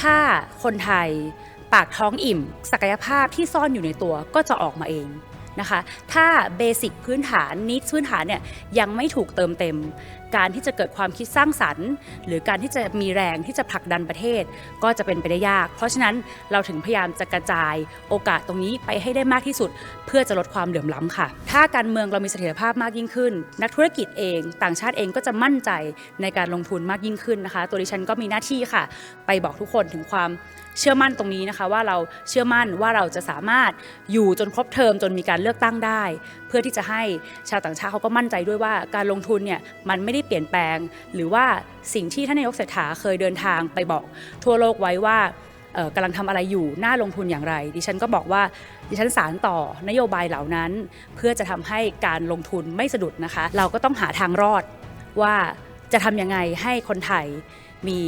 ถ้าคนไทยปากท้องอิ่ม ศักยภาพที่ซ่อนอยู่ในตัวก็จะออกมาเองนะคะ ถ้าเบสิกพื้นฐานนิดพื้นฐานเนี่ยยังไม่ถูกเติมเต็ม การที่จะเกิดความคิดสร้างสรรค์ หรือการที่จะมีแรงที่จะผลักดันประเทศก็จะเป็นไปได้ยาก เพราะฉะนั้นเราถึงพยายามจะกระจายโอกาสตรงนี้ไปให้ได้มากที่สุด เพื่อจะลดความเหลื่อมล้ำค่ะ ถ้าการเมืองเรามีเสถียรภาพมากยิ่งขึ้น นักธุรกิจเอง ต่างชาติเองก็จะมั่นใจในการลงทุนมากยิ่งขึ้นนะคะ ตัวดิฉันก็มีหน้าที่ค่ะ ไปบอกทุกคนถึงความเชื่อมั่นตรงนี้นะคะ ว่าเราเชื่อมั่นว่าเราจะสามารถอยู่จนครบเทอมจนมีการเลือกตั้งได้ เพื่อที่จะให้ชาวต่างชาติเขาก็มั่นใจด้วยว่าการลงทุนเนี่ยมันไม่ได้เปลี่ยนแปลง หรือว่าสิ่งที่ท่านนายกเศรษฐาเคยเดินทางไปบอก ทั่วโลกไว้ว่ากำลังทำอะไรอยู่ น่าลงทุนอย่างไร ดิฉันก็บอกว่าดิฉันสารต่อนโยบายเหล่านั้น เพื่อจะทำให้การลงทุนไม่สะดุดนะคะ เราก็ต้องหาทางรอดว่าจะทำยังไงให้คนไทยมี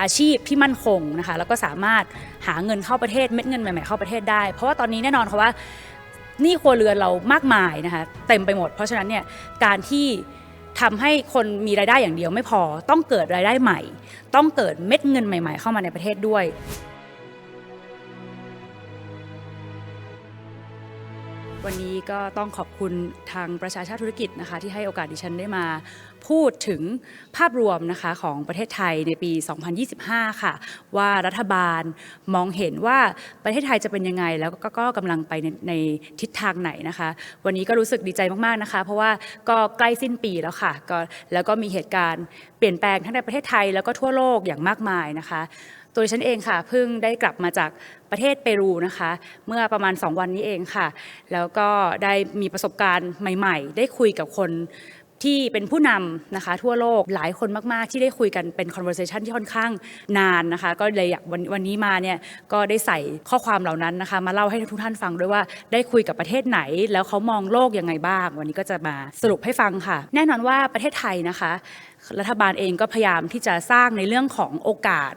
อาชีพที่มั่นคงนะคะ แล้วก็สามารถหาเงินเข้าประเทศเม็ดเงินใหม่ๆเข้าประเทศได้ เพราะว่าตอนนี้แน่นอนค่ะว่า หนี้ครัวเรือนเรามากมายนะคะเต็มไปหมด เพราะฉะนั้นเนี่ยการที่ทำให้คนมีรายได้อย่างเดียวไม่พอ ต้องเกิดรายได้ใหม่ ต้องเกิดเม็ดเงินใหม่ ๆ เข้ามาในประเทศด้วย วันนี้ก็ต้องขอบคุณทางประชาชาติธุรกิจนะคะ ที่ให้โอกาสดิฉันได้มาพูดถึงภาพรวมนะคะของประเทศไทยในปี 2025 ค่ะ ว่ารัฐบาลมองเห็นว่าประเทศไทยจะเป็นยังไง แล้วก็กกำลังไปในในทิศทางไหนนะคะ วันนี้ก็รู้สึกดีใจมากๆนะคะ เพราะว่าก็ใกล้สิ้นปีแล้วค่ะก็แล้วก็มีเหตุการณ์เปลี่ยนแปลงทั้งในประเทศไทยแล้วก็ทั่วโลกอย่างมากมายนะคะ ตัวดิฉันเองค่ะเพิ่งได้กลับมาจากประเทศเปรูนะคะ เมื่อประมาณ 2 วันนี้เองค่ะ แล้วก็ได้มีประสบการณ์ใหม่ ๆ ได้คุยกับคนที่เป็นผู้นำนะคะ ทั่วโลกหลายคนมาก ๆ ที่ได้คุยกันเป็น conversation ที่ค่อนข้างนานนะคะ ก็เลยอยากวันวันนี้มาเนี่ยก็ได้ใส่ข้อความเหล่านั้นนะคะ มาเล่าให้ทุกท่านฟังด้วยว่าได้คุยกับประเทศไหน แล้วเขามองโลกยังไงบ้าง วันนี้ก็จะมาสรุปให้ฟังค่ะ แน่นอนว่าประเทศไทยนะคะ รัฐบาลเองก็พยายามที่จะสร้างในเรื่องของโอกาส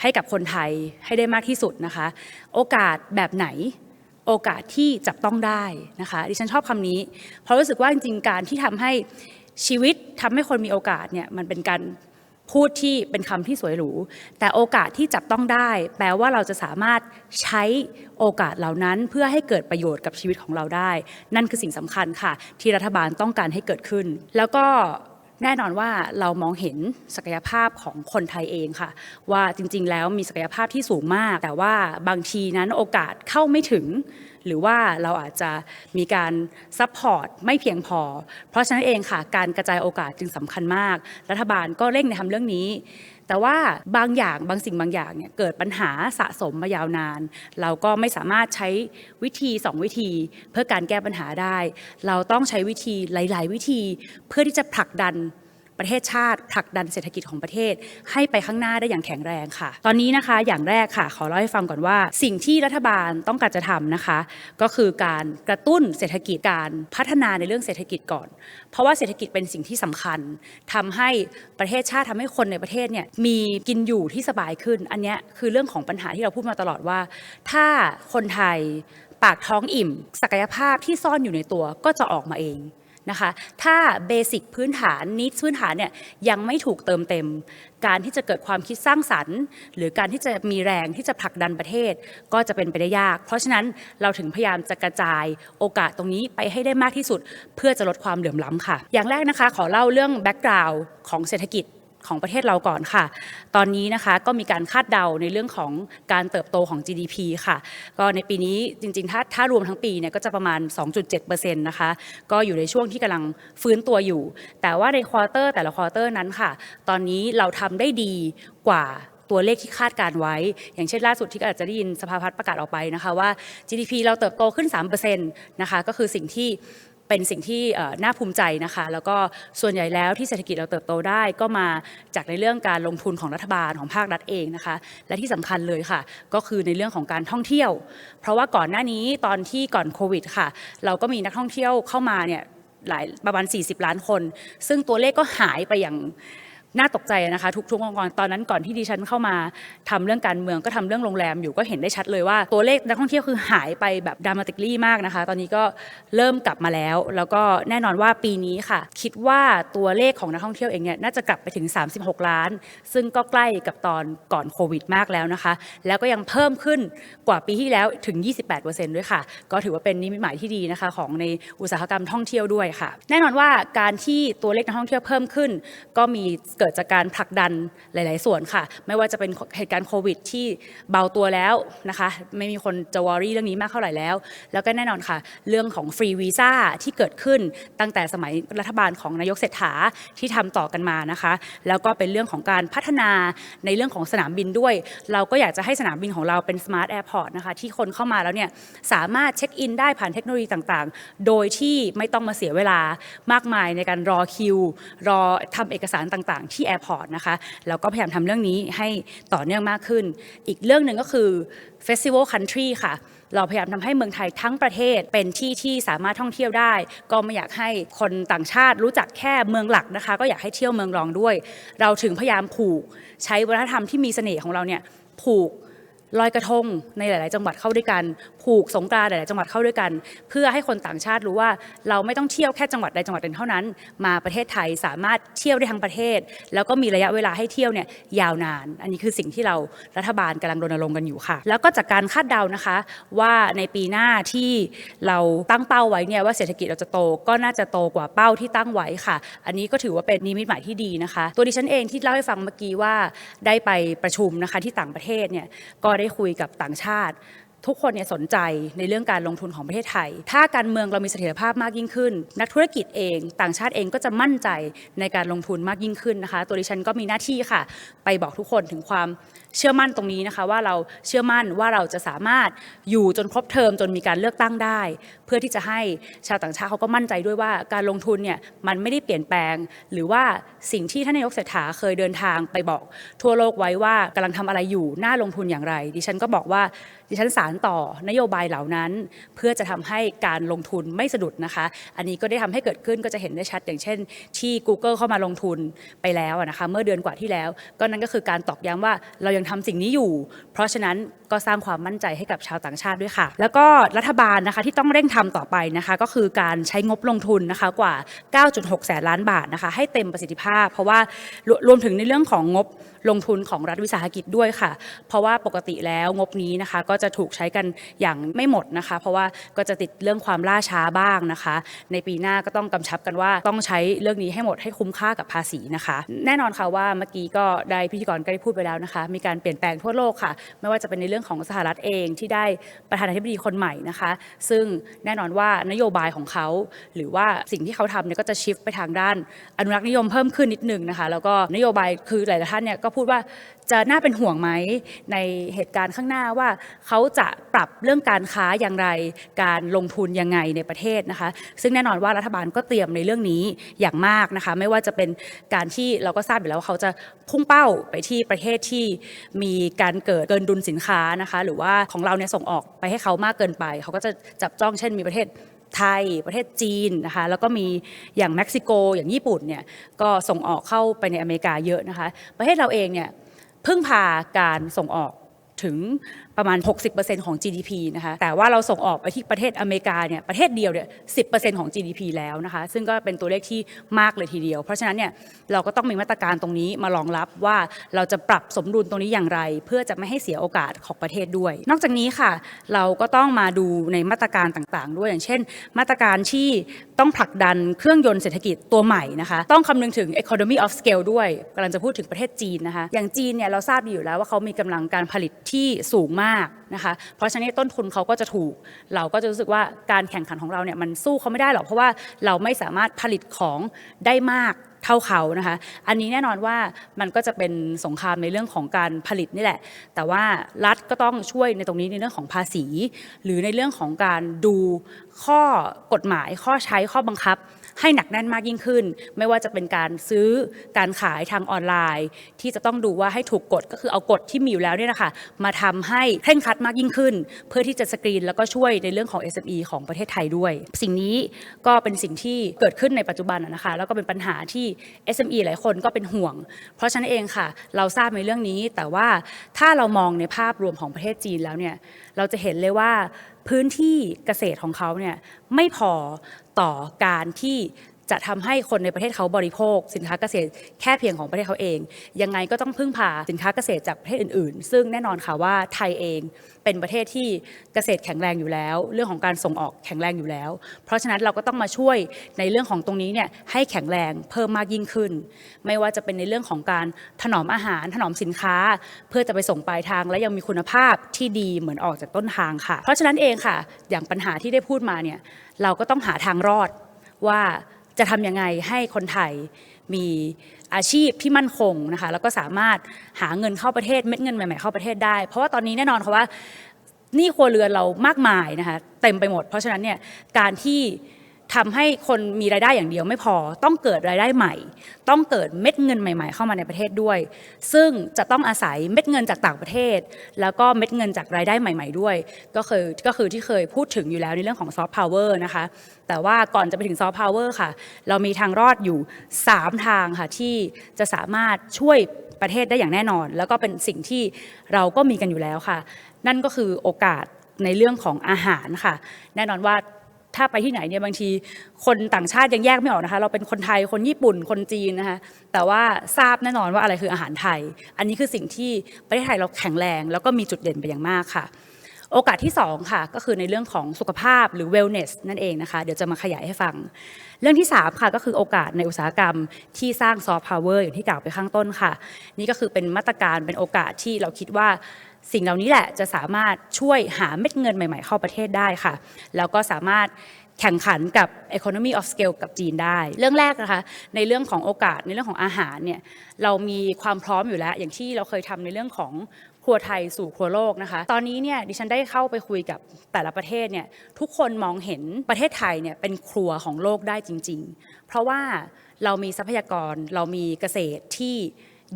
ให้กับคนไทยให้ได้มากที่สุดนะคะ โอกาสแบบไหนโอกาสที่จับต้องได้นะคะดิฉันชอบคำนี้ เพราะรู้สึกว่าจริงๆการที่ทำให้ชีวิตทำให้คนมีโอกาสเนี่ยมันเป็นการพูดที่เป็นคำที่สวยหรู แต่โอกาสที่จับต้องได้ แปลว่าเราจะสามารถใช้โอกาสเหล่านั้นเพื่อให้เกิดประโยชน์กับชีวิตของเราได้ นั่นคือสิ่งสำคัญค่ะ ที่รัฐบาลต้องการให้เกิดขึ้น แล้วก็ แน่นอนว่าเรามองเห็นศักยภาพของคนไทยเองค่ะ ว่าจริงๆ แล้วมีศักยภาพที่สูงมาก แต่ว่าบางทีนั้นโอกาสเข้าไม่ถึง หรือว่าเราอาจจะมีการซัพพอร์ตไม่เพียงพอ เพราะฉะนั้นเองค่ะการกระจายโอกาสจึงสำคัญมาก รัฐบาลก็เร่งในทำเรื่องนี้ แต่ว่าบางอย่างบางสิ่งบางอย่างเนี่ยเกิดปัญหาสะสมมายาวนาน เราก็ไม่สามารถใช้วิธีสองวิธี เพื่อการแก้ปัญหาได้ เราต้องใช้วิธีหลาย ๆ วิธีเพื่อที่จะผลักดัน ประเทศชาติผลักดันเศรษฐกิจของประเทศ ให้ไปข้างหน้าได้อย่างแข็งแรงค่ะ ตอนนี้นะคะอย่างแรกค่ะ ขอเล่าให้ฟังก่อนว่า สิ่งที่รัฐบาลต้องการจะทำนะคะ ก็คือการกระตุ้นเศรษฐกิจการพัฒนาในเรื่องเศรษฐกิจก่อน เพราะว่าเศรษฐกิจเป็นสิ่งที่สำคัญทำให้ประเทศชาติทำให้คนในประเทศเนี่ยมีกินอยู่ที่สบายขึ้น อันนี้คือเรื่องของปัญหาที่เราพูดมาตลอดว่า ถ้าคนไทยปากท้องอิ่ม ศักยภาพที่ซ่อนอยู่ในตัวก็จะออกมาเอง นะคะ ถ้าเบสิกพื้นฐานนิดพื้นฐานเนี่ยยังไม่ถูกเติมเต็ม การที่จะเกิดความคิดสร้างสรรค์ หรือการที่จะมีแรงที่จะผลักดันประเทศก็จะเป็นไปได้ยาก เพราะฉะนั้นเราถึงพยายามจะกระจายโอกาสตรงนี้ไปให้ได้มากที่สุด เพื่อจะลดความเหลื่อมล้ำค่ะ อย่างแรกนะคะขอเล่าเรื่องแบ็กกราวน์ของเศรษฐกิจ ของประเทศเราก่อนค่ะ ตอนนี้นะคะก็มีการคาดเดาในเรื่องของการเติบโตของ GDP ค่ะ ก็ในปีนี้จริงๆ ถ้าถ้ารวมทั้งปีเนี่ยก็จะประมาณ 2.7%นะคะ ก็อยู่ในช่วงที่กำลังฟื้นตัวอยู่ แต่ว่าในควอเตอร์แต่ละควอเตอร์นั้นค่ะ ตอนนี้เราทำได้ดีกว่าตัวเลขที่คาดการไว้ อย่างเช่นล่าสุดที่อาจจะได้ยินสภาพัฒน์ประกาศออกไปนะคะว่า GDP เราเติบโตขึ้น 3%นะคะ ก็คือสิ่งที่ เป็นสิ่งที่น่าภูมิใจนะคะ แล้วก็ส่วนใหญ่แล้วที่เศรษฐกิจเราเติบโตได้ก็มาจากในเรื่องการลงทุนของรัฐบาลของภาครัฐเองนะคะ และที่สำคัญเลยค่ะ ก็คือในเรื่องของการท่องเที่ยว เพราะว่าก่อนหน้านี้ตอนที่ก่อนโควิดค่ะ เราก็มีนักท่องเที่ยวเข้ามาเนี่ยหลายประมาณ 40 ล้านคน ซึ่งตัวเลขก็หายไปอย่าง น่าตกใจนะคะทุกทุกองค์กรตอนนั้นก่อนที่ดิฉันเข้ามาทำเรื่องการเมืองก็ทำเรื่องโรงแรมอยู่ก็เห็นได้ชัดเลยว่าตัวเลขนักท่องเที่ยวคือหายไปแบบดรามาติกลี่มากนะคะ ตอนนี้ก็เริ่มกลับมาแล้ว แล้วก็แน่นอนว่าปีนี้ค่ะ คิดว่าตัวเลขของนักท่องเที่ยวเองเนี่ยน่าจะกลับไปถึง 36 ล้าน ซึ่งก็ใกล้กับตอนก่อนโควิดมากแล้วนะคะ แล้วก็ยังเพิ่มขึ้นกว่าปีที่แล้วถึง 28%ด้วยค่ะ ก็ถือว่าเป็นนิมิตหมายที่ดีนะคะของในอุตสาหกรรมท่องเที่ยวด้วยค่ะ แน่นอนว่าการที่ตัวเลขนักท่องเที่ยวเพิ่มขึ้น ก็มีเกิิดจากการผลักดันหลาย ๆ ส่วนค่ะ ไม่ว่าจะเป็นเหตุการณ์โควิดที่เบาตัวแล้วนะคะ ไม่มีคนจะวอรี่เรื่องนี้มากเท่าไหร่แล้ว แล้วก็แน่นอนค่ะ เรื่องของฟรีวีซ่าที่เกิดขึ้นตั้งแต่สมัยรัฐบาลของนายกเศรษฐาที่ทำต่อกันมานะคะ แล้วก็เป็นเรื่องของการพัฒนาในเรื่องของสนามบินด้วย เราก็อยากจะให้สนามบินของเราเป็นสมาร์ทแอร์พอร์ตนะคะที่คนเข้ามาแล้วเนี่ยสามารถเช็คอินได้ผ่านเทคโนโลยีต่าง ๆ โดยที่ไม่ต้องมาเสียเวลามากมายในการรอคิว รอทำเอกสารต่าง ๆที่แอร์พอร์ตนะคะแล้วก็พยายามทำเรื่องนี้ให้ต่อเนื่องมากขึ้น อีกเรื่องหนึ่งก็คือ Festival Country ค่ะเราพยายามทำให้เมืองไทยทั้งประเทศเป็นที่ที่สามารถท่องเที่ยวได้ ก็ไม่อยากให้คนต่างชาติรู้จักแค่เมืองหลักนะคะ ก็อยากให้เที่ยวเมืองรองด้วย เราถึงพยายามผูกใช้วัฒนธรรมที่มีเสน่ห์ของเราเนี่ยผูกลอยกระทงในหลาย ๆ จังหวัดเข้าด้วยกัน ผูกสงกรานต์หลายๆจังหวัดเข้าด้วยกัน เพื่อให้คนต่างชาติรู้ว่าเราไม่ต้องเที่ยวแค่จังหวัดใดจังหวัดหนึ่งเท่านั้น มาประเทศไทยสามารถเที่ยวได้ทั้งประเทศ แล้วก็มีระยะเวลาให้เที่ยวเนี่ยยาวนาน อันนี้คือสิ่งที่เรารัฐบาลกำลังรณรงค์กันอยู่ค่ะ แล้วก็จากการคาดเดานะคะ ว่าในปีหน้าที่เราตั้งเป้าไว้เนี่ยว่าเศรษฐกิจเราจะโตก็น่าจะโตกว่าเป้าที่ตั้งไว้ค่ะ อันนี้ก็ถือว่าเป็นนิมิตหมายที่ดีนะคะ ตัวดิฉันเองที่เล่าให้ฟังเมื่อกี้ว่าได้ไปประชุมนะคะที่ต่างประเทศเนี่ยก็ได้คุยกับต่างชาติ ทุกคนเนี่ยสนใจในเรื่องการลงทุนของประเทศไทย ถ้าการเมืองเรามีเสถียรภาพมากยิ่งขึ้น นักธุรกิจเอง ต่างชาติเองก็จะมั่นใจในการลงทุนมากยิ่งขึ้นนะคะ ตัวดิฉันก็มีหน้าที่ค่ะ ไปบอกทุกคนถึงความ เชื่อมั่นตรงนี้นะคะว่าเราเชื่อมั่นว่าเราจะสามารถอยู่จนครบเทอมจนมีการเลือกตั้งได้ เพื่อที่จะให้ชาวต่างชาติเขาก็มั่นใจด้วยว่าการลงทุนเนี่ยมันไม่ได้เปลี่ยนแปลง หรือว่าสิ่งที่ท่านนายกเศรษฐาเคยเดินทางไปบอก ทั่วโลกไว้ว่ากำลังทำอะไรอยู่น่าลงทุนอย่างไร ดิฉันก็บอกว่าดิฉันสารต่อนโยบายเหล่านั้น เพื่อจะทำให้การลงทุนไม่สะดุดนะคะ อันนี้ก็ได้ทำให้เกิดขึ้นก็จะเห็นได้ชัด อย่างเช่น ที่ Google เข้ามาลงทุนไปแล้วนะคะ เมื่อเดือนกว่าที่แล้ว ก็นั่นก็คือการตอกย้ำว่าเรายังทำสิ่งนี้อยู่ เพราะฉะนั้นก็สร้างความมั่นใจให้กับชาวต่างชาติด้วยค่ะ แล้วก็รัฐบาลนะคะที่ต้องเร่งทำต่อไปนะคะก็คือการใช้งบลงทุนนะคะกว่า 9.6 แสนล้านบาทนะคะให้เต็มประสิทธิภาพ เพราะว่ารวรวมถึงในเรื่องของงบ ลงทุนของรัฐวิสาหกิจด้วยค่ะ เพราะว่าปกติแล้วงบนี้นะคะก็จะถูกใช้กันอย่างไม่หมดนะคะ เพราะว่าก็จะติดเรื่องความล่าช้าบ้างนะคะ ในปีหน้าก็ต้องกำชับกันว่าต้องใช้เรื่องนี้ให้หมดให้คุ้มค่ากับภาษีนะคะ แน่นอนค่ะว่าเมื่อกี้ก็ได้พิธีกรก็ได้พูดไปแล้วนะคะ มีการเปลี่ยนแปลงทั่วโลกค่ะ ไม่ว่าจะเป็นในเรื่องของสหรัฐเองที่ได้ประธานาธิบดีคนใหม่นะคะ ซึ่งแน่นอนว่านโยบายของเขาหรือว่าสิ่งที่เขาทำเนี่ยก็จะชิฟไปทางด้านอนุรักษ์นิยมเพิ่มขึ้นนิดนึงนะคะ แล้วก็นโยบายคือหลายท่านเนี่ยก็พูดว่าจะน่าเป็นห่วงไหมในเหตุการณ์ข้างหน้าว่าเขาจะปรับเรื่องการค้าอย่างไร การลงทุนยังไงในประเทศนะคะ ซึ่งแน่นอนว่ารัฐบาลก็เตรียมในเรื่องนี้อย่างมากนะคะ ไม่ว่าจะเป็นการที่เราก็ทราบอยู่แล้วว่าเขาจะพุ่งเป้าไปที่ประเทศที่มีการเกิดเกินดุลสินค้านะคะ หรือว่าของเราเนี่ยส่งออกไปให้เขามากเกินไป เขาก็จะจับจ้องเช่นมีประเทศ ไทย ประเทศจีนนะคะแล้วก็มีอย่างเม็กซิโกอย่างญี่ปุ่นเนี่ยก็ส่งออกเข้าไปในอเมริกาเยอะนะคะ ประเทศเราเองเนี่ยพึ่งพาการส่งออกถึง ประมาณ 60%ของ GDP นะคะแต่ว่าเราส่งออกไปที่ประเทศอเมริกาเนี่ยประเทศเดียวเนี่ย10%ของ GDP แล้วนะคะซึ่งก็เป็นตัวเลขที่มากเลยทีเดียว เพราะฉะนั้นเนี่ยเราก็ต้องมีมาตรการตรงนี้มารองรับว่าเราจะปรับสมดุลตรงนี้อย่างไร เพื่อจะไม่ให้เสียโอกาสของประเทศด้วย นอกจากนี้ค่ะ เราก็ต้องมาดูในมาตรการต่างๆ ด้วยอย่างเช่น มาตรการที่ต้องผลักดันเครื่องยนต์เศรษฐกิจตัวใหม่นะคะต้องคำนึงถึง economy of scale ด้วยกำลังจะพูดถึงประเทศจีนนะคะอย่างจีนเนี่ยเราทราบดีอยู่แล้วว่าเขามีกำลังการผลิตที่สูงมากนะคะ เพราะฉะนั้นต้นทุนเขาก็จะถูก เราก็จะรู้สึกว่าการแข่งขันของเราเนี่ยมันสู้เขาไม่ได้หรอกเพราะว่าเราไม่สามารถผลิตของได้มากเท่าเขานะคะ อันนี้แน่นอนว่ามันก็จะเป็นสงครามในเรื่องของการผลิตนี่แหละ แต่ว่ารัฐก็ต้องช่วยในตรงนี้ในเรื่องของภาษี หรือในเรื่องของการดูข้อกฎหมายข้อใช้ข้อบังคับ ให้หนักแน่นมากยิ่งขึ้น ไม่ว่าจะเป็นการซื้อการขายทางออนไลน์ ที่จะต้องดูว่าให้ถูกกฎก็คือเอากฎที่มีอยู่แล้วเนี่ยนะคะมาทำให้เคร่งครัดมากยิ่งขึ้น เพื่อที่จะสกรีนแล้วก็ช่วยในเรื่องของ SME ของประเทศไทยด้วย สิ่งนี้ก็เป็นสิ่งที่เกิดขึ้นในปัจจุบันนะนะคะแล้วก็เป็นปัญหาที่ SME หลายคนก็เป็นห่วง เพราะฉะนั้นเองค่ะ เราทราบในเรื่องนี้ แต่ว่าถ้าเรามองในภาพรวมของประเทศจีนแล้วเนี่ยเราจะเห็นเลยว่าพื้นที่เกษตรของเขาเนี่ยไม่พอ ต่อการที่ จะทำให้คนในประเทศเขาบริโภค สินค้าเกษตรแค่เพียงของประเทศเขาเอง ยังไงก็ต้องพึ่งพาสินค้าเกษตรจากประเทศอื่น ๆ ซึ่งแน่นอนค่ะว่าไทยเองเป็นประเทศที่เกษตรแข็งแรงอยู่แล้ว เรื่องของการส่งออกแข็งแรงอยู่แล้ว เพราะฉะนั้นเราก็ต้องมาช่วยในเรื่องของตรงนี้เนี่ยให้แข็งแรงเพิ่มมากยิ่งขึ้น ไม่ว่าจะเป็นในเรื่องของการถนอมอาหาร ถนอมสินค้า เพื่อจะไปส่งปลายทาง และยังมีคุณภาพที่ดีเหมือนออกจากต้นทางค่ะ เพราะฉะนั้นเองค่ะ อย่างปัญหาที่ได้พูดมาเนี่ยเราก็ต้องหาทางรอดว่า จะทำยังไงให้คนไทยมีอาชีพที่มั่นคงนะคะแล้วก็สามารถหาเงินเข้าประเทศเม็ดเงินใหม่ๆเข้าประเทศได้ เพราะว่าตอนนี้แน่นอนค่ะว่านี่ครัวเรือนเรามากมายนะคะเต็มไปหมด เพราะฉะนั้นเนี่ยการที่ ทำให้คนมีรายได้อย่างเดียวไม่พอ ต้องเกิดรายได้ใหม่ ต้องเกิดเม็ดเงินใหม่ ๆ เข้ามาในประเทศด้วย ซึ่งจะต้องอาศัยเม็ดเงินจากต่างประเทศ แล้วก็เม็ดเงินจากรายได้ใหม่ ๆ ด้วย ก็คือก็คือที่เคยพูดถึงอยู่แล้วในเรื่องของซอฟต์พาวเวอร์นะคะแต่ว่าก่อนจะไปถึงซอฟต์พาวเวอร์ค่ะ เรามีทางรอดอยู่ 3 ทางค่ะที่จะสามารถช่วยประเทศได้อย่างแน่นอน แล้วก็เป็นสิ่งที่เราก็มีกันอยู่แล้วค่ะ นั่นก็คือโอกาสในเรื่องของอาหารค่ะ แน่นอนว่า ถ้าไปที่ไหนเนี่ยบางทีคนต่างชาติยังแยกไม่ออกนะคะ เราเป็นคนไทยคนญี่ปุ่นคนจีนนะคะ แต่ว่าทราบแน่นอนว่าอะไรคืออาหารไทย อันนี้คือสิ่งที่ประเทศไทยเราแข็งแรง แล้วก็มีจุดเด่นไปอย่างมากค่ะโอกาสที่ 2 ค่ะ ก็คือในเรื่องของสุขภาพหรือ wellness นั่นเองนะคะ เดี๋ยวจะมาขยายให้ฟัง เรื่องที่ 3 ค่ะ ก็คือโอกาสในอุตสาหกรรมที่สร้างซอฟต์พาวเวอร์อย่างที่กล่าวไปข้างต้นค่ะ นี่ก็คือเป็นมาตรการเป็นโอกาสที่เราคิดว่า สิ่งเหล่านี้แหละจะสามารถช่วยหาเม็ดเงินใหม่ ๆ เข้าประเทศได้ค่ะ แล้วก็สามารถแข่งขันกับ economy of scale กับจีนได้ เรื่องแรกนะคะในเรื่องของโอกาสในเรื่องของอาหารเนี่ยเรามีความพร้อมอยู่แล้ว อย่างที่เราเคยทำในเรื่องของครัวไทยสู่ครัวโลกนะคะ ตอนนี้เนี่ยดิฉันได้เข้าไปคุยกับแต่ละประเทศเนี่ยทุกคนมองเห็นประเทศไทยเนี่ยเป็นครัวของโลกได้จริง ๆ เพราะว่าเรามีทรัพยากรเรามีเกษตรที่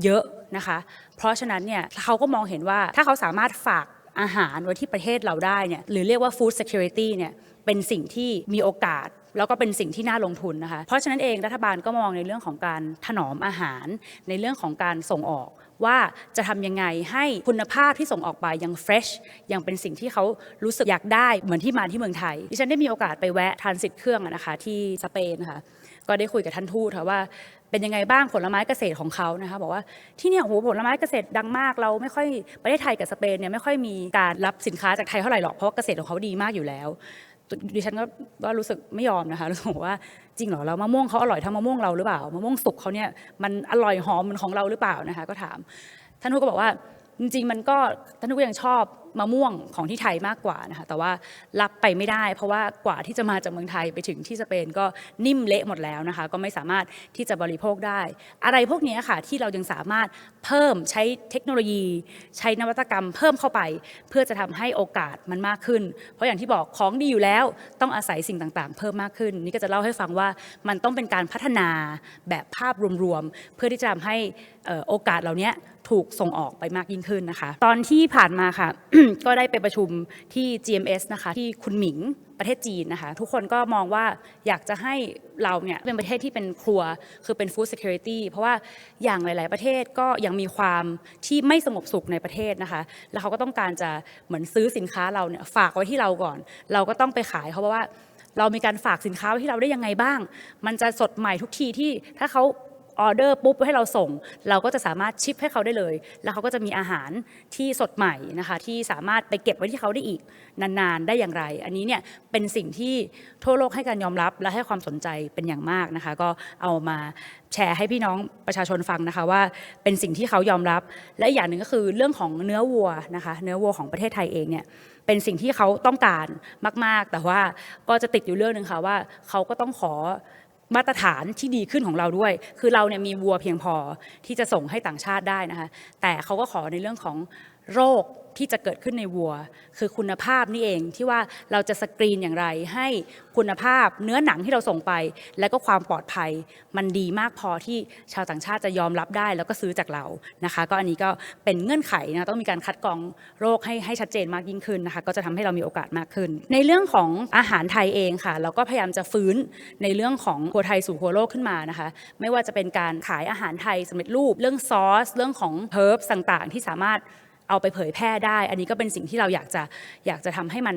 เยอะนะคะ เพราะฉะนั้นเนี่ยเขาก็มองเห็นว่าถ้าเขาสามารถฝากอาหารไว้ที่ประเทศเราได้เนี่ยหรือเรียกว่า food security เนี่ยเป็นสิ่งที่มีโอกาสแล้วก็เป็นสิ่งที่น่าลงทุนนะคะ เพราะฉะนั้นเองรัฐบาลก็มองในเรื่องของการถนอมอาหาร ในเรื่องของการส่งออก ว่าจะทำยังไงให้คุณภาพที่ส่งออกไปยังเฟรชยังเป็นสิ่งที่เขารู้สึกอยากได้เหมือนที่มาที่เมืองไทย ดิฉันได้มีโอกาสไปแวะทานสิทธิ์เครื่องนะคะที่สเปนค่ะก็ได้คุยกับท่านทูตค่ะว่า เป็นยังไงบ้างผลไม้เกษตรของเขานะคะบอกว่าที่เนี่ยโหผลไม้เกษตรดังมาก เราไม่ค่อยประเทศไทยกับสเปนเนี่ยไม่ค่อยมีการรับสินค้าจากไทยเท่าไหร่หรอกเพราะาเกษตรของเขาดีมากอยู่แล้วดิฉันก็ก็รู้สึกไม่ยอมนะคะรู้สึกว่าจริงเหรอเรามะม่วงเขาอร่อยเท่ามะม่วงเราหรือเปล่ามะม่วงสุกเขาเนี่ยมันอร่อยหอมเหมือนของเราหรือเปล่านะคะก็ถามท่านทูตก็บอกว่าจริงๆมันก็ท่านทูตก็ยังชอบ มะม่วงของที่ไทยมากกว่านะคะแต่ว่ารับไปไม่ได้ เพราะว่ากว่าที่จะมาจากเมืองไทยไปถึงที่สเปนก็นิ่มเละหมดแล้วนะคะ ก็ไม่สามารถที่จะบริโภคได้ อะไรพวกนี้ค่ะที่เรายังสามารถเพิ่มใช้เทคโนโลยี ใช้นวัตกรรมเพิ่มเข้าไป เพื่อจะทำให้โอกาสมันมากขึ้น เพราะอย่างที่บอกของดีอยู่แล้วต้องอาศัยสิ่งต่างๆ เพิ่มมากขึ้น นี่ก็จะเล่าให้ฟังว่ามันต้องเป็นการพัฒนาแบบภาพรวมๆเพื่อที่จะทำให้ โอกาสเหล่านี้ถูกส่งออกไปมากยิ่งขึ้นนะคะ ตอนที่ผ่านมาค่ะ ก็ได้ไปประชุมที่ GMS นะคะที่คุณหมิงประเทศจีนนะคะ ทุกคนก็มองว่าอยากจะให้เราเนี่ยเป็นประเทศที่เป็นครัวคือเป็น food security เพราะว่าอย่างหลาย ๆ ประเทศก็ยังมีความที่ไม่สงบสุขในประเทศนะคะ แล้วเขาก็ต้องการจะเหมือนซื้อสินค้าเราเนี่ยฝากไว้ที่เราก่อน เราก็ต้องไปขายเขาเพราะว่าเรามีการฝากสินค้าไว้ที่เราได้ยังไงบ้าง มันจะสดใหม่ทุกทีที่ถ้าเขา ออเดอร์ปุ๊บให้เราส่ง เราก็จะสามารถชิปให้เขาได้เลย แล้วเขาก็จะมีอาหารที่สดใหม่นะคะที่สามารถไปเก็บไว้ที่เขาได้อีกนานๆได้อย่างไร อันนี้เนี่ยเป็นสิ่งที่ทั่วโลกให้การยอมรับและให้ความสนใจเป็นอย่างมากนะคะ ก็เอามาแชร์ให้พี่น้องประชาชนฟังนะคะว่าเป็นสิ่งที่เขายอมรับ และอีกอย่างหนึ่งก็คือเรื่องของเนื้อวัวนะคะเนื้อวัวของประเทศไทยเองเนี่ยเป็นสิ่งที่เขาต้องการมาก ๆ แต่ว่าก็จะติดอยู่เรื่องหนึ่งค่ะว่าเขาก็ต้องขอ มาตรฐานที่ดีขึ้นของเราด้วย คือเราเนี่ยมีวัวเพียงพอที่จะส่งให้ต่างชาติได้นะคะ แต่เขาก็ขอในเรื่องของโรค ที่จะเกิดขึ้นในวัว คือคุณภาพนี่เองที่ว่าเราจะสกรีนอย่างไร ให้คุณภาพเนื้อหนังที่เราส่งไป และก็ความปลอดภัย มันดีมากพอที่ชาวต่างชาติจะยอมรับได้ แล้วก็ซื้อจากเรานะคะ ก็อันนี้ก็เป็นเงื่อนไขนะต้องมีการคัดกรองโรคให้ให้ชัดเจนมากยิ่งขึ้นนะคะ ก็จะทำให้เรามีโอกาสมากขึ้น ในเรื่องของอาหารไทยเองค่ะ เราก็พยายามจะฟื้นในเรื่องของครัวไทยสู่ครัวโลกขึ้นมานะคะ ไม่ว่าจะเป็นการขายอาหารไทยสำเร็จรูป เรื่องซอส เรื่องของเฮิร์บต่างๆ ที่สามารถ เอาไปเผยแพร่ได้ อันนี้ก็เป็นสิ่งที่เราอยากจะอยากจะทำให้มัน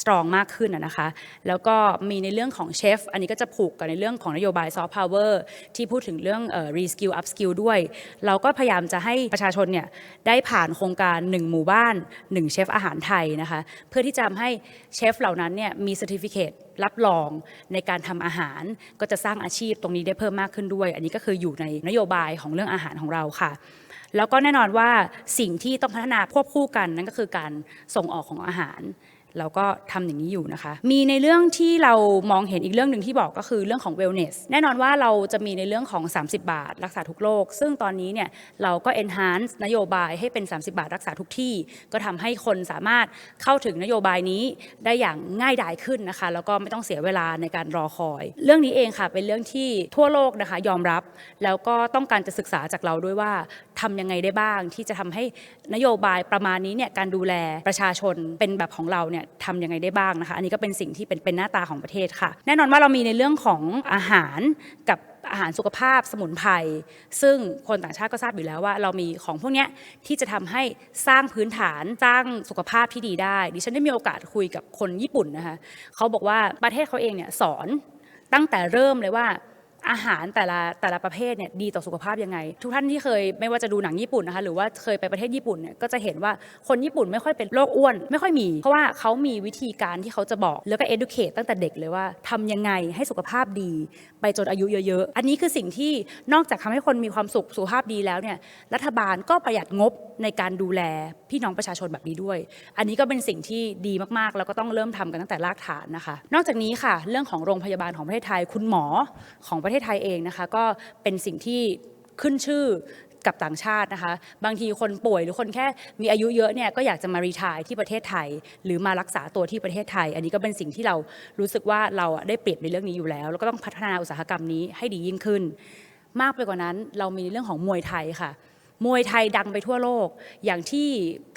สตรองมากขึ้นนะคะ แล้วก็มีในเรื่องของเชฟ อันนี้ก็จะผูกกับในเรื่องของนโยบายซอฟต์พาวเวอร์ที่พูดถึงเรื่องรีสกิลอัพสกิลด้วย เราก็พยายามจะให้ประชาชนเนี่ยได้ผ่านโครงการ 1 หมู่บ้าน 1 เชฟอาหารไทยนะคะ เพื่อที่จะทำให้เชฟเหล่านั้นเนี่ยมี c e r t i f i c a t e รับรองในการทำอาหารก็จะสร้างอาชีพตรงนี้ได้เพิ่มมากขึ้นด้วย อันนี้ก็คืออยู่ในนโยบายของเรื่องอาหารของเราค่ะ แล้วก็แน่นอนว่าสิ่งที่ต้องพัฒนาควบคู่กันนั่นก็คือการส่งออกของอาหาร เราก็ทำอย่างนี้อยู่นะคะ มีในเรื่องที่เรามองเห็นอีกเรื่องหนึ่งที่บอกก็คือเรื่องของ wellness แน่นอนว่าเราจะมีในเรื่องของ 30 บาท รักษาทุกโรค ซึ่งตอนนี้เนี่ยเราก็ enhance นโยบายให้เป็น 30 บาท รักษาทุกที่ ก็ทำให้คนสามารถเข้าถึงนโยบายนี้ได้อย่างง่ายดายขึ้นนะคะ แล้วก็ไม่ต้องเสียเวลาในการรอคอย เรื่องนี้เองค่ะเป็นเรื่องที่ทั่วโลกนะคะยอมรับ แล้วก็ต้องการจะศึกษาจากเราด้วยว่าทำยังไงได้บ้างที่จะทำให้นโยบายประมาณนี้เนี่ยการดูแลประชาชนเป็นแบบของเราเนี่ยทำยังไงได้บ้างนะคะ อันนี้ก็เป็นสิ่งที่เป็นเป็นหน้าตาของประเทศค่ะ แน่นอนว่าเรามีในเรื่องของอาหารกับอาหารสุขภาพสมุนไพรซึ่งคนต่างชาติก็ทราบอยู่แล้วว่า เรามีของพวกนี้ที่จะทำให้สร้างพื้นฐานสร้างสุขภาพที่ดีได้ ดิฉันได้มีโอกาสคุยกับคนญี่ปุ่นนะคะเขาบอกว่าประเทศเขาเองเนี่ยสอนตั้งแต่เริ่มเลยว่า อาหารแต่ละแต่ละประเภทเนี่ยดีต่อสุขภาพยังไง ทุกท่านที่เคยไม่ว่าจะดูหนังญี่ปุ่นนะคะหรือว่าเคยไปประเทศญี่ปุ่นเนี่ยก็จะเห็นว่าคนญี่ปุ่นไม่ค่อยเป็นโรคอ้วน ไม่ค่อยมี เพราะว่าเขามีวิธีการที่เขาจะบอก แล้วก็ educate ตั้งแต่เด็กเลยว่าทำยังไงให้สุขภาพดีไปจนอายุเยอะ ๆ อันนี้คือสิ่งที่นอกจากทำให้คนมีความสุขสุขภาพดีแล้วเนี่ยรัฐบาลก็ประหยัดงบในการดูแลพี่น้องประชาชนแบบนี้ด้วย อันนี้ก็เป็นสิ่งที่ดีมากๆ แล้วก็ต้องเริ่มทำกันตั้งแต่รากฐานนะคะ นอกจากนี้ค่ะ เรื่องของโรงพยาบาลของประเทศไทย คุณหมอของประเทศไทยเองนะคะ ก็เป็นสิ่งที่ขึ้นชื่อ กับต่างชาตินะคะ บางทีคนป่วยหรือคนแค่มีอายุเยอะเนี่ยก็อยากจะมารีทายที่ประเทศไทย หรือมารักษาตัวที่ประเทศไทย อันนี้ก็เป็นสิ่งที่เรารู้สึกว่าเราได้เปรียบในเรื่องนี้อยู่แล้ว แล้วก็ต้องพัฒนาอุตสาหกรรมนี้ให้ดียิ่งขึ้น มากไปกว่านั้นเรามีในเรื่องของมวยไทยค่ะมวยไทยดังไปทั่วโลก อย่างที่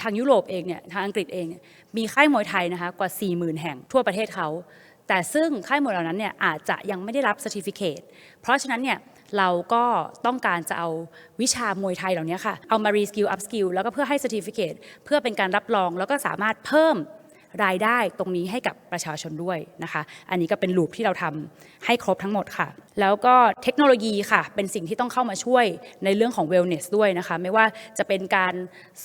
ทางยุโรปเองเนี่ยทางอังกฤษเองเมีค่ายมวยไทยนะคะกว่า 40,000 แห่งทั่วประเทศเขา แต่ซึ่งค่ายมวยเหล่านั้นเนี่ยอาจจะยังไม่ได้รับ c e r t i f i c a t e เพราะฉะนั้นเนี่ยเราก็ต้องการจะเอาวิชามวยไทยเหล่านี้ค่ะ เอามา reskill upskill แล้วก็เพื่อให้ certificate เพื่อเป็นการรับรองแล้วก็สามารถเพิ่มรายได้ตรงนี้ให้กับประชาชนด้วยนะคะ อันนี้ก็เป็นลูปที่เราทำให้ครบทั้งหมดค่ะแล้วก็เทคโนโลยีค่ะ เป็นสิ่งที่ต้องเข้ามาช่วยในเรื่องของ wellness ด้วยนะคะ ไม่ว่าจะเป็นการ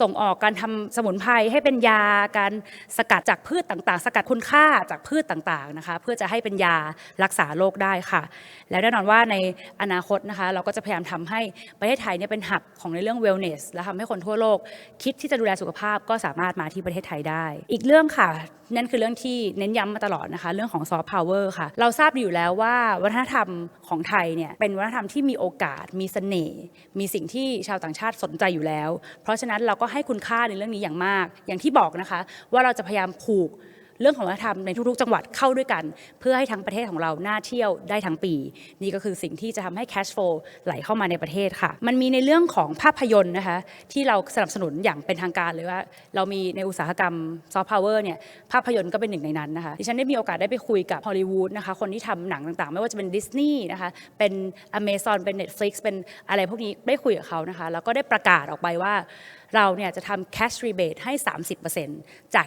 ส่งออกการทำสมุนไพรให้เป็นยา การสกัดจากพืชต่างๆ สกัดคุณค่าจากพืชต่างๆนะคะ เพื่อจะให้เป็นยารักษาโรคได้ค่ะ และแน่นอนว่าในอนาคตนะคะ เราก็จะพยายามทำให้ประเทศไทยเนี่ยเป็นหับของในเรื่อง wellness และทำให้คนทั่วโลก คิดที่จะดูแลสุขภาพก็สามารถมาที่ประเทศไทยได้ อีกเรื่องค่ะนั่นคือเรื่องที่เน้นย้ำมาตลอดนะคะ เรื่องของซอฟต์พาวเวอร์ค่ะ เราทราบอยู่แล้วว่าวัฒนธรรม ของไทยเนี่ยเป็นวัฒนธรรมที่มีโอกาสมีเสน่ห์มีสิ่งที่ชาวต่างชาติสนใจอยู่แล้ว เพราะฉะนั้นเราก็ให้คุณค่าในเรื่องนี้อย่างมาก อย่างที่บอกนะคะ ว่าเราจะพยายามผูก เรื่องของวัฒนธรรมในทุกๆ จังหวัดเข้าด้วยกัน เพื่อให้ทั้งประเทศของเราน่าเที่ยวได้ทั้งปี นี่ก็คือสิ่งที่จะทำให้ cash flow ไหลเข้ามาในประเทศค่ะ มันมีในเรื่องของภาพยนตร์นะคะที่เราสนับสนุนอย่างเป็นทางการเลยว่า เรามีในอุตสาหกรรมซอฟต์พาวเวอร์เนี่ยภาพยนตร์ก็เป็นหนึ่งในนั้นนะคะดิฉันได้มีโอกาสได้ไปคุยกับฮอลลีวูดนะคะคนที่ทำหนังต่างๆ ไม่ว่าจะเป็นดิสนีย์นะคะเป็น Amazon เป็น Netflix เป็นอะไรพวกนี้ได้คุยกับเขานะคะแล้วก็ได้ประกาศออกไปว่าเราเนี่ยจะทำ cash rebate ให้ 30%จาก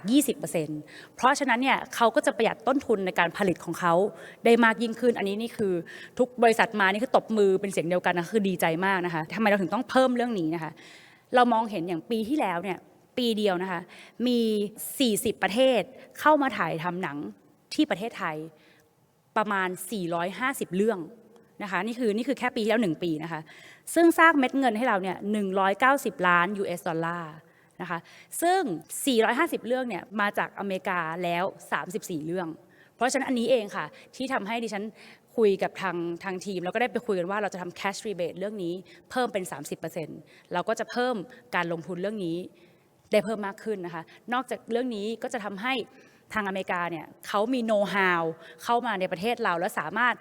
20%เพราะฉะนั้นเนี่ยเขาก็จะประหยัดต้นทุนในการผลิตของเขาได้มากยิ่งขึ้น อันนี้นี่คือทุกบริษัทมานี่คือตบมือเป็นเสียงเดียวกันนะคือดีใจมากนะคะทำไมเราถึงต้องเพิ่มเรื่องนี้นะคะ เรามองเห็นอย่างปีที่แล้วเนี่ยปีเดียวนะคะมี 40 ประเทศเข้ามาถ่ายทำหนังที่ประเทศไทยประมาณ 450 เรื่อง นะคะนี่คือนี่คือแค่ปีที่แล้ว 1 ปีนะคะซึ่งสร้างเม็ดเงินให้เราเนี่ย190 ล้าน US ดอลลาร์นะคะซึ่ง 450 เรื่องเนี่ยมาจากอเมริกาแล้ว 34 เรื่อง เพราะฉะนั้นอันนี้เองค่ะ ที่ทำให้ดิฉันคุยกับทางทางทีม แล้วก็ได้ไปคุยกันว่าเราจะทำ cash rebate เรื่องนี้เพิ่มเป็น 30%เราก็จะเพิ่มการลงทุนเรื่องนี้ได้เพิ่มมากขึ้นนะคะ นอกจากเรื่องนี้ก็จะทำให้ทางอเมริกาเนี่ยเขามีโน้ต how เข้ามาในประเทศเราแล้วสามารถ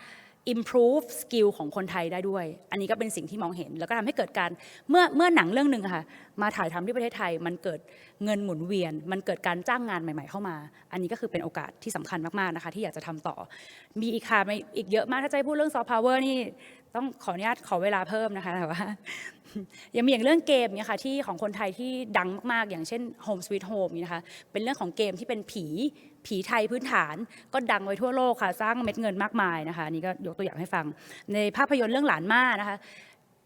improve skill ของคนไทยได้ด้วย อันนี้ก็เป็นสิ่งที่มองเห็น แล้วก็ทำให้เกิดการเมื่อเมื่อหนังเรื่องหนึ่งค่ะ มาถ่ายทำที่ประเทศไทย มันเกิดเงินหมุนเวียน มันเกิดการจ้างงานใหม่ ๆ เข้ามา อันนี้ก็คือเป็นโอกาสที่สำคัญมาก ๆ นะคะ ที่อยากจะทำต่อ มีอีกค่ะมีอีกเยอะมาก ถ้าจะให้พูดเรื่องซอฟต์พาวเวอร์นี่ ต้องขออนุญาตขอเวลาเพิ่มนะคะแต่ว่ายังมีอย่างเรื่องเกมเนี่ยค่ะที่ของคนไทยที่ดังมากๆ อย่างเช่น Home Sweet Home นี่นะคะเป็นเรื่องของเกมที่เป็นผีผีไทยพื้นฐาน ก็ดังไว้ทั่วโลกค่ะ สร้างเม็ดเงินมากมายนะคะนี่ก็ยกตัวอย่างให้ฟัง ในภาพยนตร์เรื่องหลานม่านะคะ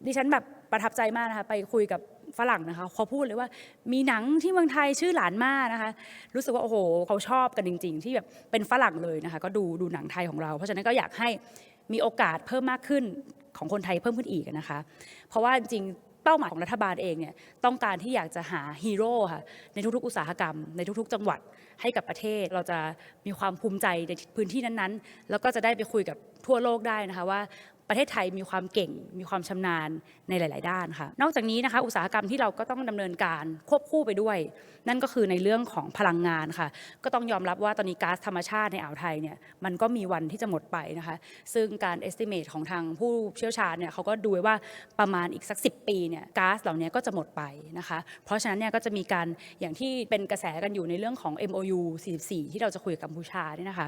ดิฉันแบบประทับใจมากนะคะไปคุยกับฝรั่งนะคะเขาพูดเลยว่ามีหนังที่เมืองไทยชื่อหลานม่านะคะ รู้สึกว่าโอ้โหเขาชอบกันจริง ๆ ที่แบบเป็นฝรั่งเลยนะคะ ก็ดูดูหนังไทยของเรา เพราะฉะนั้นก็อยากให้ มีโอกาสเพิ่มมากขึ้นของคนไทยเพิ่มขึ้นอีกนะคะ เพราะว่าจริงเป้าหมายของรัฐบาลเองเนี่ยต้องการที่อยากจะหาฮีโร่ค่ะในทุกๆ อุตสาหกรรม ในทุกๆ จังหวัดให้กับประเทศ เราจะมีความภูมิใจในพื้นที่นั้นๆ แล้วก็จะได้ไปคุยกับทั่วโลกได้นะคะว่า ประเทศไทยมีความเก่ง มีความชำนาญในหลาย ๆ ด้านค่ะ นอกจากนี้นะคะอุตสาหกรรมที่เราก็ต้องดำเนินการควบคู่ไปด้วย นั่นก็คือในเรื่องของพลังงานค่ะ ก็ต้องยอมรับว่าตอนนี้ก๊าซธรรมชาติในอ่าวไทยเนี่ยมันก็มีวันที่จะหมดไปนะคะ ซึ่งการ estimate ของทางผู้เชี่ยวชาญเนี่ยเขาก็ดูไว้ว่าประมาณอีกสัก 10 ปีเนี่ยก๊าซเหล่านี้ก็จะหมดไปนะคะ เพราะฉะนั้นเนี่ยก็จะมีการอย่างที่เป็นกระแสกันอยู่ในเรื่องของ MOU 44 ที่เราจะคุยกับกัมพูชาเนี่ยนะคะ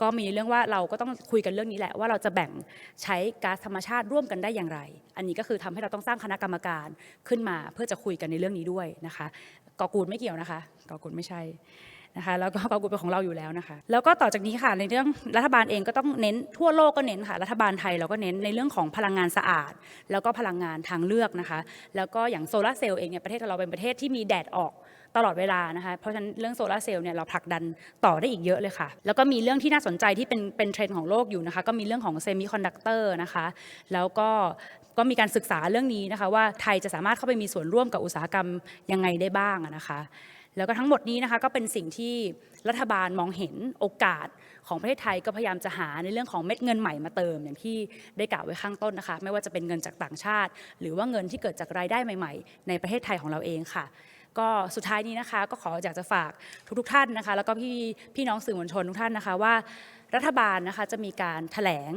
ก็มีเรื่องว่าเราก็ต้องคุยกันเรื่องนี้แหละว่าเราจะแบ่งใช้ก๊าซธรรมชาติร่วมกันได้อย่างไร อันนี้ก็คือทำให้เราต้องสร้างคณะกรรมการขึ้นมาเพื่อจะคุยกันในเรื่องนี้ด้วยนะคะกอกูลไม่เกี่ยวนะคะกอกูลไม่ใช่นะคะแล้วก็กอกูลเป็นของเราอยู่แล้วนะคะ แล้วก็ต่อจากนี้ค่ะในเรื่องรัฐบาลเองก็ต้องเน้นทั่วโลกก็เน้นค่ะรัฐบาลไทยเราก็เน้นในเรื่องของพลังงานสะอาด แล้วก็พลังงานทางเลือกนะคะ แล้วก็อย่างโซลาเซลล์เองเนี่ยประเทศเราเป็นประเทศที่มีแดดออก ตลอดเวลานะคะเพราะฉะนั้นเรื่องโซลาร์เซลล์เนี่ยเราผลักดันต่อได้อีกเยอะเลยค่ะ แล้วก็มีเรื่องที่น่าสนใจที่เป็นเป็นเทรนด์ของโลกอยู่นะคะ ก็มีเรื่องของเซมิคอนดักเตอร์นะคะแล้วก็ก็มีการศึกษาเรื่องนี้นะคะ ว่าไทยจะสามารถเข้าไปมีส่วนร่วมกับอุตสาหกรรมยังไงได้บ้างนะคะแล้วก็ทั้งหมดนี้นะคะก็เป็นสิ่งที่รัฐบาลมองเห็นโอกาสของประเทศไทยก็พยายามจะหาในเรื่องของเม็ดเงินใหม่มาเติม อย่างที่ได้กล่าวไว้ข้างต้นนะคะ ไม่ว่าจะเป็นเงินจากต่างชาติ หรือว่าเงินที่เกิดจากรายได้ใหม่ ๆ ในประเทศไทยของเราเองค่ะ ก็สุดท้ายนี้นะคะ ก็ขออยากจะฝากทุกๆท่านนะคะ แล้วก็พี่พี่น้องสื่อมวลชนทุกท่านนะคะว่า รัฐบาลนะคะจะมีการแถลง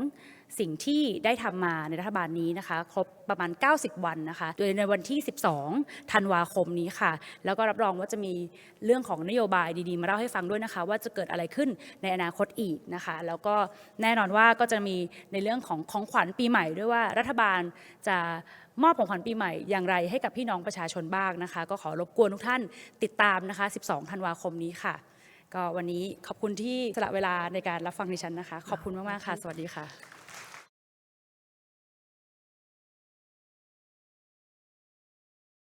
สิ่งที่ได้ทำมาในรัฐบาลนี้นะคะ ครบประมาณ 90 วันนะคะ โดยในวันที่ 12 ธันวาคมนี้ค่ะ แล้วก็รับรองว่าจะมีเรื่องของนโยบายดีๆ มาเล่าให้ฟังด้วยนะคะ ว่าจะเกิดอะไรขึ้นในอนาคตอีกนะคะ แล้วก็แน่นอนว่าก็จะมีในเรื่องของของขวัญปีใหม่ด้วยว่ารัฐบาลจะมอบของขวัญปีใหม่อย่างไรให้กับพี่น้องประชาชนบ้างนะคะ ก็ขอรบกวนทุกท่านติดตามนะคะ 12 ธันวาคมนี้ค่ะ ก็วันนี้ขอบคุณที่สละเวลาในการรับฟังดิฉันนะคะ ขอบคุณมากๆค่ะ สวัสดีค่ะ